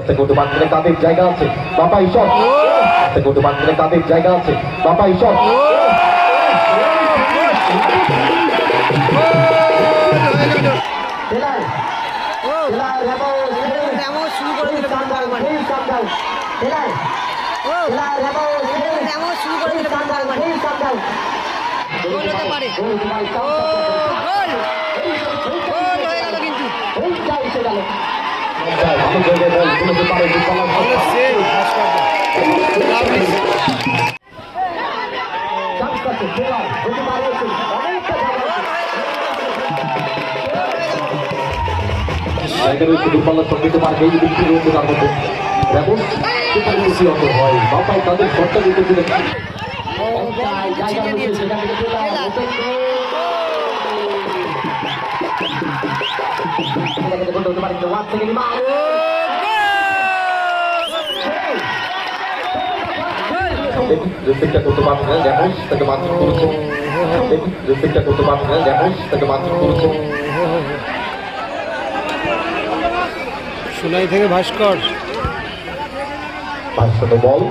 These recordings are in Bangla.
পারছে না কাদের জায়গা আছে। বাবা ঈশ্বর পারছে না কাদের জায়গা আছে। বাবা ঈশ্বর কিন্তু। ভালো জায়গায় বল পারে এই দিকটি রয়েছে তার মধ্যে যেমন সেখানে বেশি অত হয় বাপাই তাদের শটটা দিতে দিলেন ছিটে দিয়েছে দেখুন রিসিভটা করতে পারছে না যেমন তাকে মাত্র করেছে দেখুন রিসিভটা করতে পারছে না যেমন তাকে মাত্র করেছে সোনাই থেকে ভাস্কর। বল।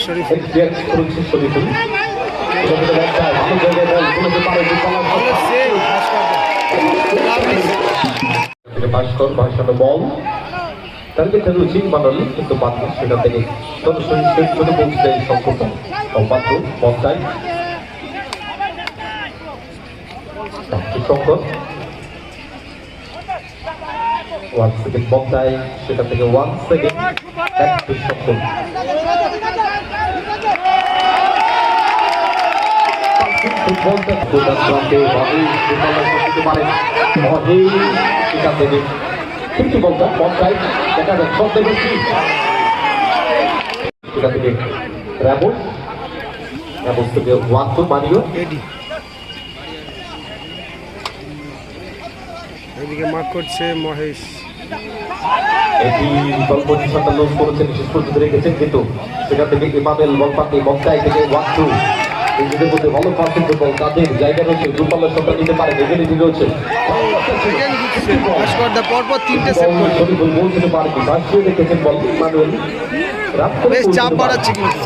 শরীফ। এক্সপিরিয়েন্স করেছে শরীফুল। ভালো জায়গায় বল তুলতে পারে ভাস্কর ভাষণ বল। টার্গেট রয়েছে মানল কিন্তু মাত্র সেখান থেকে সরাসরি শেষ করে পৌঁছে দেয় পঞ্চায়েত সংকট ওয়ান সেকেন্ড পঞ্চায়েত সেখান থেকে ওয়ান সেকেন্ড একটু প্রান্তে সেখান থেকে কিন্তু বলতো পঞ্চায়েত দেখা যাক সব দেখেছি সেখান থেকে থেকে ওয়ান টু মানিও এদিকে করছে মহেশ। এটি লুজ করেছেন শেষ পর্যন্ত রেখেছেন কিন্তু সেখান থেকে ইমামেল বল পাতে পঞ্চায়েত থেকে ওয়ান টু নিজেদের মধ্যে ভালো পার্থক্য বল তাদের জায়গা রয়েছে দুর্বলের সন্তান নিতে পারে এগিয়ে দিকে রয়েছে। পরপর তিনটে করল। পৌঁছতে বল ইমানুয়েল বেশ চাপ বাড়াচ্ছে কিন্তু।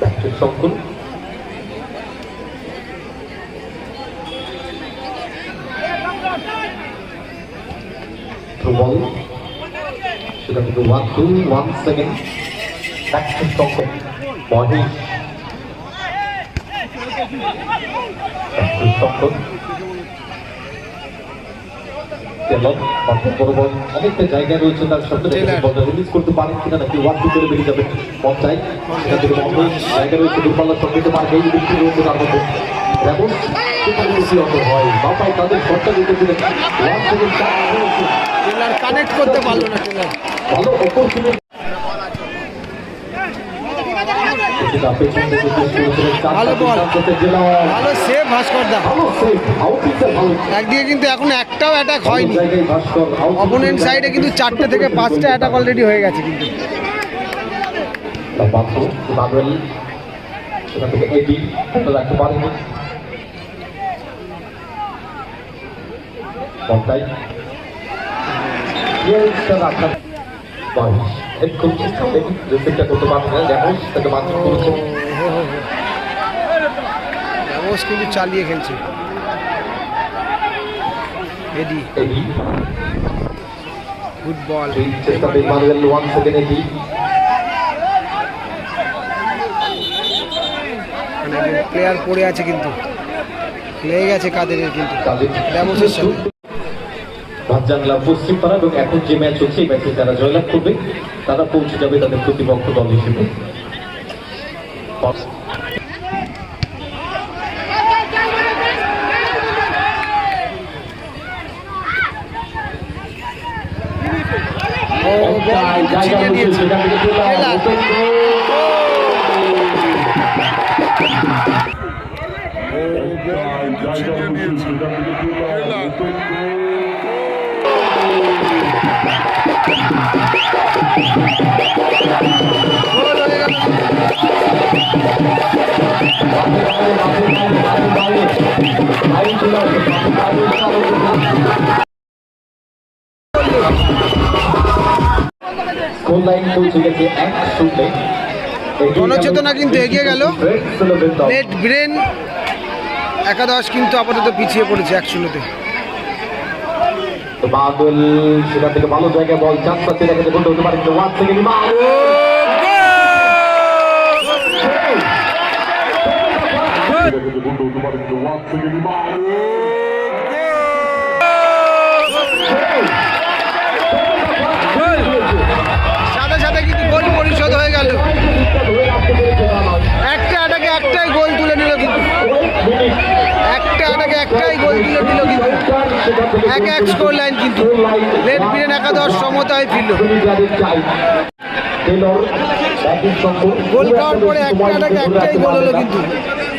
ব্যাটের সংকুল বল সেখান থেকে ওয়ান টু ওয়ান সেকেন্ড ব্যাটের সংকুল মহেশ সংকুল অর্থাৎ বড় বড় অনেকটা জায়গায় রয়েছে তার সামনে বলটা রিলিজ করতে পারেন কিনা নাকি ওয়ান টু করে বেরিয়ে যাবে। পঞ্চায়েত সেখান থেকে মহেশ জায়গা রয়েছে দূরপাল্লার সঙ্গে পারে এই ব্যক্তি রয়েছে তার মধ্যে। যেমন সেখানে বেশি অত হয়। বাপাই তাদের শটটা দিতে দিলেন রয়েছে। টেলার কানেক্ট করতে পারল না ভালো অপরচুনিটি ভালো বল। ভালো সেভ ভাস্কর দা ভালো সেভ আউটপিকটা ভালো। একদিকে কিন্তু এখন একটাও অ্যাটাক হয়নি। অপোনেন্ট সাইডে কিন্তু চারটে থেকে পাঁচটা অ্যাটাক অলরেডি হয়ে গেছে কিন্তু। বাধ্য ইমানুয়েল সেখান থেকে এডি এটা রাখতে কিন্তু চালিয়ে খেলছে। ওয়ান এডি প্লেয়ার পড়ে আছে কিন্তু। লেগে গেছে কাদের কিন্তু। তাদের ভাতজাংলা পশ্চিমপাড়া এবং এখন যে ম্যাচ হচ্ছে এই ম্যাচে যারা জয়লাভ করবে তারা পৌঁছে যাবে তাদের প্রতিপক্ষ দল হিসেবে। ও গণচেতনা কিন্তু এগিয়ে গেল। লেট ব্রেন একাদশ কিন্তু আপাতত পিছিয়ে পড়েছে এক শূন্যতে বাদল সেখান থেকে ভালো জায়গায় বল চান্স পাচ্ছে দেখা যাবে হতে পারে কিন্তু ওয়ান থেকে বাদল সাথে সাথে কিন্তু গোল পরিশোধ হয়ে গেল। একটা আটাকে একটাই গোল তুলে নিল কিন্তু। একটা আটাকে একটাই গোল তুলে নিল কিন্তু। এক এক স্কোর লাইন কিন্তু। লেট ব্রেন একাদশ সমতায় ফিরল। গোল খাওয়ার পরে একটা অ্যাটাকে একটাই গোল হলো কিন্তু।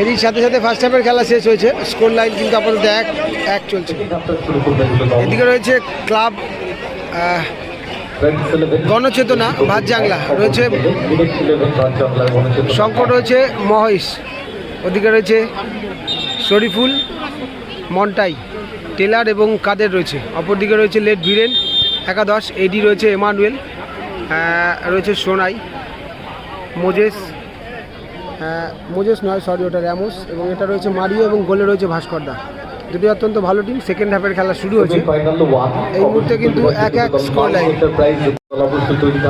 এরই সাথে সাথে ফার্স্ট হাফের খেলা শেষ হয়েছে। স্কোর লাইন কিন্তু আপাতত এক এক চলছে। এদিকে রয়েছে ক্লাব গণচেতনা, ভাতজাংলা, রয়েছে সংকট রয়েছে মহেশ। ওদিকে রয়েছে শরীফুল মন্টাই টেলার এবং কাদের রয়েছে। অপরদিকে রয়েছে লেট বীরেন একাদশ এডি রয়েছে এমানুয়েল রয়েছে সোনাই মোজেস মোজেস নয় সরি ওটা র্যামোস এবং এটা রয়েছে মারিও এবং গোলে রয়েছে ভাস্করদা। দুটি অত্যন্ত ভালো টিম সেকেন্ড হাফের খেলা শুরু হয়েছে। এই মুহূর্তে কিন্তু এক এক। অবশ্যই তৈরি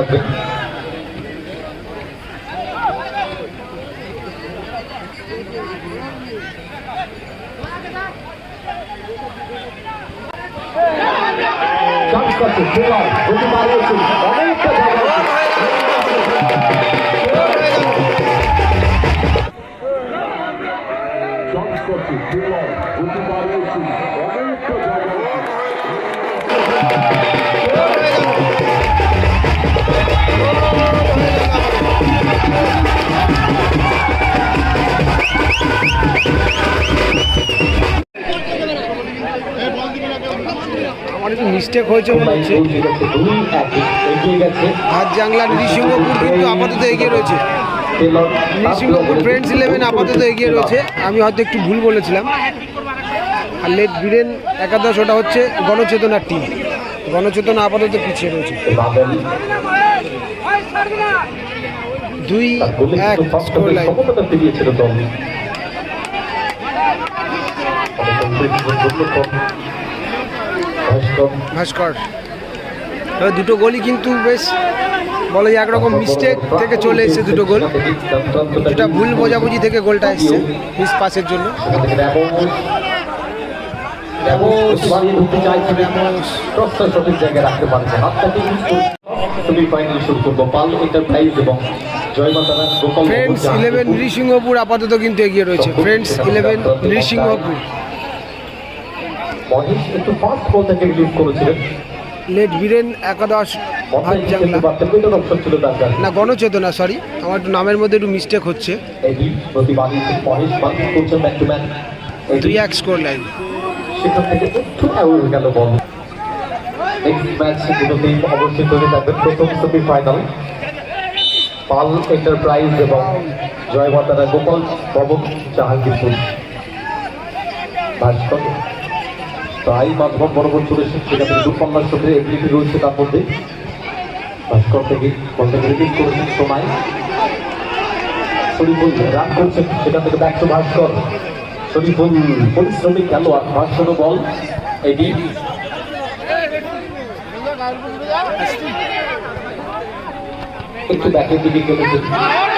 মিস্টেক হয়েছে মনে হচ্ছে। হাত জাংলা নৃসিংহপুর কিন্তু আপাতত এগিয়ে রয়েছে। নৃসিংহপুর ফ্রেন্ডস ইলেভেন আপাতত এগিয়ে রয়েছে। আমি হয়তো একটু ভুল বলেছিলাম। আর লেট বীরেন একাদশ ওটা হচ্ছে গণচেতনার টিম গণচেতনা আপাতত পিছিয়ে রয়েছে। দুই এক স্কোর লাইন ভাস্কর। দুটো গোলই কিন্তু বেশ বলা যায় একরকম মিস্টেক থেকে চলে এসেছে দুটো গোল। যেটা ভুল বোঝাবুঝি থেকে গোলটা এসছে মিস পাসের জন্য। ফ্রেন্ডস ইলেভেন নৃসিংহপুর আপাতত কিন্তু এগিয়ে রয়েছে। Friends eleven Nrisinghapur. মহেশ একটু ফাস্ট বল থেকে রিলিজ করেছিলেন। লেট বীরেন একাদশ না গণচেতনা সরি আমার একটু নামের মধ্যে একটু মিস্টেক হচ্ছে। দুই এক স্কোর লাইন সেখান থেকে একটু আউট গেল বল নেক্সট ম্যাচ দুটো টিম অবশ্যই তৈরি থাকবে প্রথম সেমিফাইনাল পাল এন্টারপ্রাইজ এবং জয়মাতারা গোপাল ভবন জাহাঙ্গীরপুর। ভাস্কর। তাই মাঝবন বরাবর চলে এসেছে সেখান দূরপাল্লার সঙ্গে এবিলিটি রয়েছে তার মধ্যে। ভাস্কর থেকে বলটা রিলিজ করেছেন সময় শরীফুল রান করছেন, সেখান থেকে ব্যাক টু ভাস্কর। শরীফুল পরিশ্রমিক খেলোয়াড়, ভাস্কর বল এটি একটু ব্যাকের দিকে বক্সায়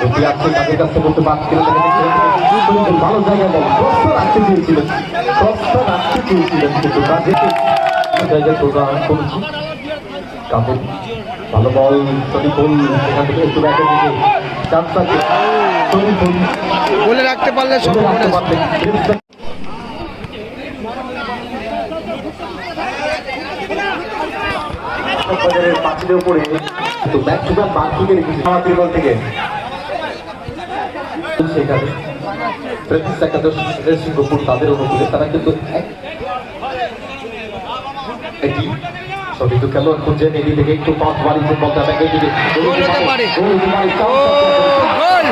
যদি আপনি তাদের কাছে বলতে বাদ করে ভালো জায়গায় বল। প্রশ্ন রাখতে চেয়েছিলেন। প্রশ্ন রাখতে চেয়েছিলেন কিন্তু কাজে জায়গায় প্রোগ্রাম করেছি ভালো বল সেখান থেকে একটু দিকে থাকে বলে। রাখতে পারলে ধরে সম্ভাবনা বাজারের পাঁচিলের উপরে তো ব্যাক টু ব্যাক মার্কিংয়ে রেখেছে আমার ত্রিবল থেকে সেখানে প্রেসিস একাদশ সিঙ্গাপুর তাদের অনুকূলে। তারা কিন্তু এটি সবই তো খেলোয়াড় খুঁজছেন এটি থেকে একটু পাঁচ বলতে ব্যাকের দিকে গোল হতে পারে। গোল হতে পারে ও গোল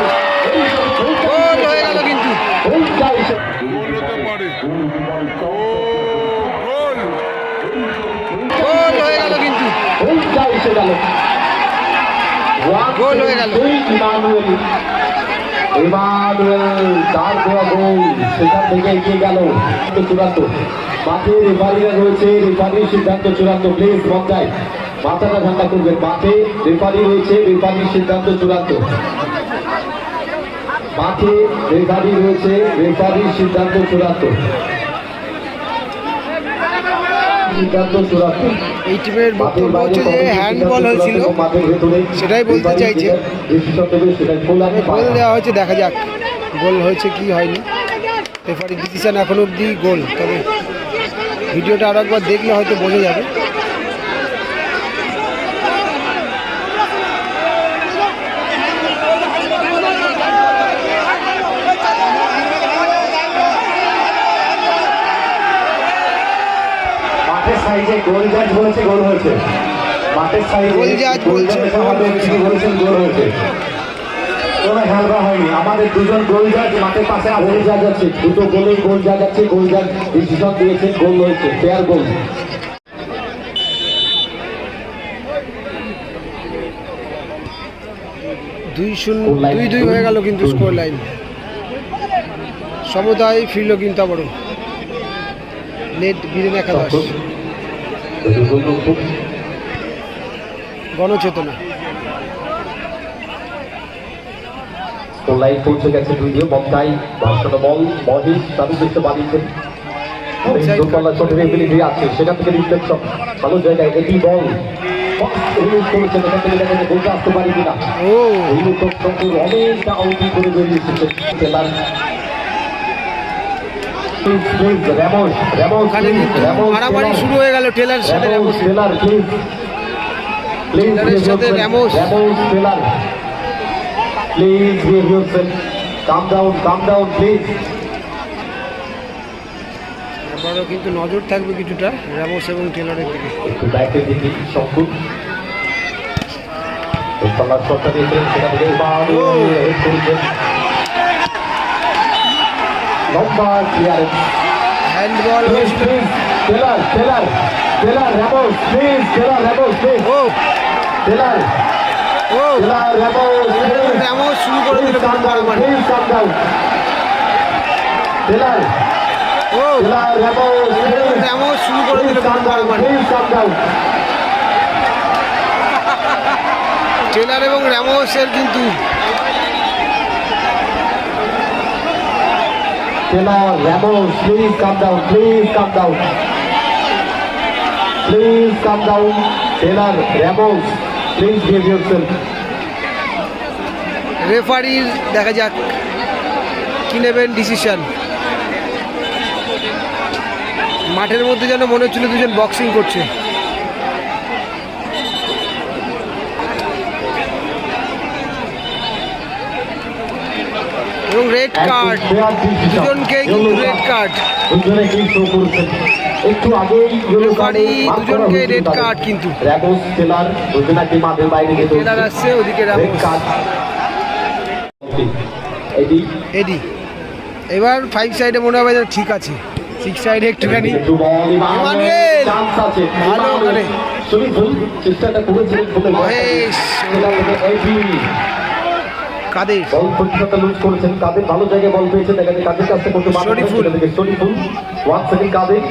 গোল হয়ে গেল কিন্তু এইটা এসে গোল হয়ে গেল কিন্তু এইটা এসে গেল। গোল হয়ে গেল। ইমানুয়েল তার দেওয়া গোল সেখান থেকে এগিয়ে গেল। চূড়ান্ত মাঠে রেফারিরা রয়েছে রেফারির সিদ্ধান্ত চূড়ান্ত। প্লিজ মঞ্চায় মাথাটা ঠান্ডা করবেন। মাঠে রেফারি রয়েছে রেফারির সিদ্ধান্ত চূড়ান্ত। মাঠে রেফারি রয়েছে রেফারির সিদ্ধান্ত চূড়ান্ত। এই টিমের বক্তব্য হচ্ছে যে হ্যান্ডবল হয়েছিল সেটাই বলতে চাইছে। গোল দেওয়া হয়েছে দেখা যাক। গোল হয়েছে কি হয়নি। রেফারি ডিসিশন এখন অবধি গোল তবে ভিডিওটা আর একবার দেখলে হয়তো বোঝা যাবে। সাইডে গোল জাজ বলেছে গোল হয়েছে। মাঠের সাইডে গোল জাজ বলছে, বলেছেন গোল হয়েছে। কোনো খেলবা হয়নি। আমাদের দুজন গোল জাজ মাঠের পাশে গোল জাজ আছে দুটো গোলেই গোল জাজ আছে গোল জাজ ডিসিশন দিয়েছে গোল হয়েছে ফেয়ার গোল দুই শূন্য দুই দুই হয়ে গেল কিন্তু স্কোর লাইন সমতায় ফিরল কিন্তু আবারও। লেট বীরেন একাদশ। গণচেতনা। লাইন পৌঁছে গেছে দুই দিয়ে মমতাই ভাষণ বল মহেশ তাদের দেখতে বাড়িয়েছেন দোতলা ছোটের এবিলিটি আছে সেখান থেকে রিফ্লেকশন ভালো জায়গায় এটি বল। রিলিজ করেছেন এখান থেকে মারামারি শুরু হয়ে গেল টেলার সাথে টেলারের সাথে. র্যামোস। আবারও কিন্তু নজর থাকবে কিছুটা র্যামোস এবং টেলারের দিকে। একটু দিকে শঙ্কু দিয়েছিলেন সেটা থেকে লম্বা clearance handball Taylor Taylor Taylor Ramos please Taylor Ramos please O Taylor ও টেলার র্যামোস র্যামোস শুরু করে দিল মারামারি প্লিজ কাম ডাউন টেলার ও টেলার র্যামোস র্যামোস শুরু করে দিল মারামারি প্লিজ কাম ডাউন টেলার এবং র্যামোসের কিন্তু Taylor, Ramos, please come down, please come down. Please come down. Taylor, Ramos, please behave yourself. রেফারির দেখা যাক কি নেবেন ডিসিশন মাঠের মধ্যে যেন মনে হচ্ছিল দুজন বক্সিং করছে এবং রেড কার্ড দুজনকেই কিন্তু রেড কার্ড একটু আগেই দুজনকে হয়েছিল red কিন্তু। মাঠের বাইরে আসছে ওদিকে রেড কার্ড এডি এবার ফাইভ সাইডে মনে হবে ঠিক আছে। সিক্স সাইডে একটুখানি। ভালো ওখানে। মহেশ! কাদের? বল প্রতিশতটা লুজ করেছেন কাদের? ভালো জায়গায় বল পেয়েছে দেখা যায় কাদের কাছে করতে পারবে শরীফুল। শরীফুল ওয়ান সেকেন্ড কাদের?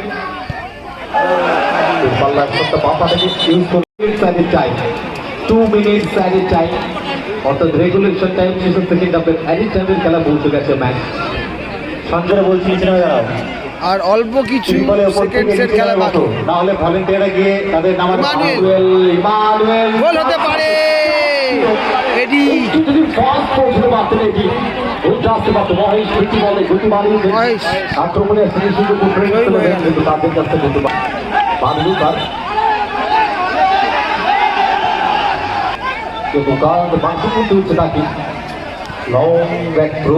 পাল্লা একটা বাপাটাকে ইউজ করে সাইডের টাইম টু মিনিট সাইডের টাইম অর্থাৎ রেগুলেশন টাইম শেষের সেকেন্ড হাফের অ্যাডিট টাইমের খেলা পৌঁছে গেছে ম্যাচ। সঞ্জয় বলছি পিছনে দাঁড়াও। আর অল্প কিছু সেকেন্ডসের খেলা বাকি। না হলে ভলেন্টিয়াররা গিয়ে তাদের নামার ইমানুয়েল। ইমানুয়েল। গোল হতে পারে। মহেশ। আক্রমণে কিন্তু তাদের কাছে পারে বাদলু তার কিন্তু কারণ বাকি কিন্তু হচ্ছে নাকি লং ব্যাক থ্রু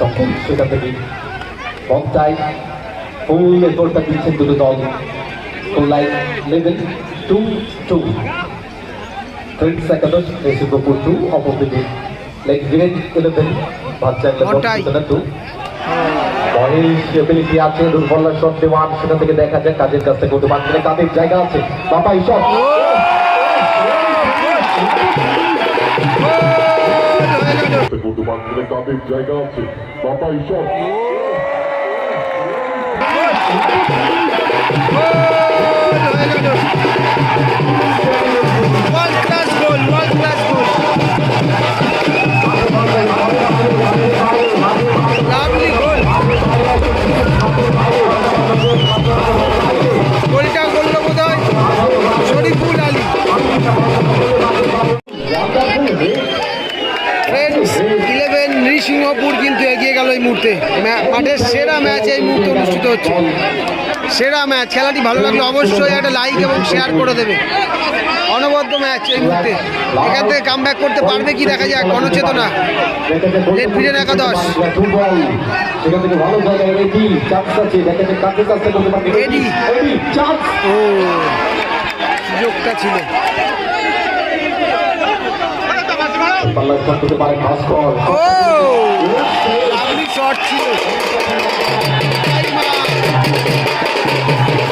তখন সেটা থেকে পঞ্চায় ফুল এফোর্টটা দিচ্ছেন দুটো দল line level two two friends একাদশ মেসিকোপুর টু অপোজিটে লাইক গ্রেড ইলেভেন বাচ্চা ওটাই। টু মহেশ এবিলিটি আছে দুর্বল শট দেওয়ান সেটা থেকে দেখা যায় কাজের কাছ থেকে করতে পারছে কাদের জায়গা আছে। বাবা এই শট বলতে পারছি কাদের জায়গা আছে? বাবা ঈশ্বর ওয়ার্ল্ড সেরা ম্যাচ খেলাটি ভালো লাগলে অবশ্যই একটা লাইক এবং শেয়ার করে দেবে। অনবদ্য ম্যাচ এই মুহূর্তে। এখান থেকে কাম করতে পারবে কি দেখা যাক গণচেতনা রেড ভিডেন একাদশ। ও সুযোগটা ছিল। ও শট ছিল। Thank you.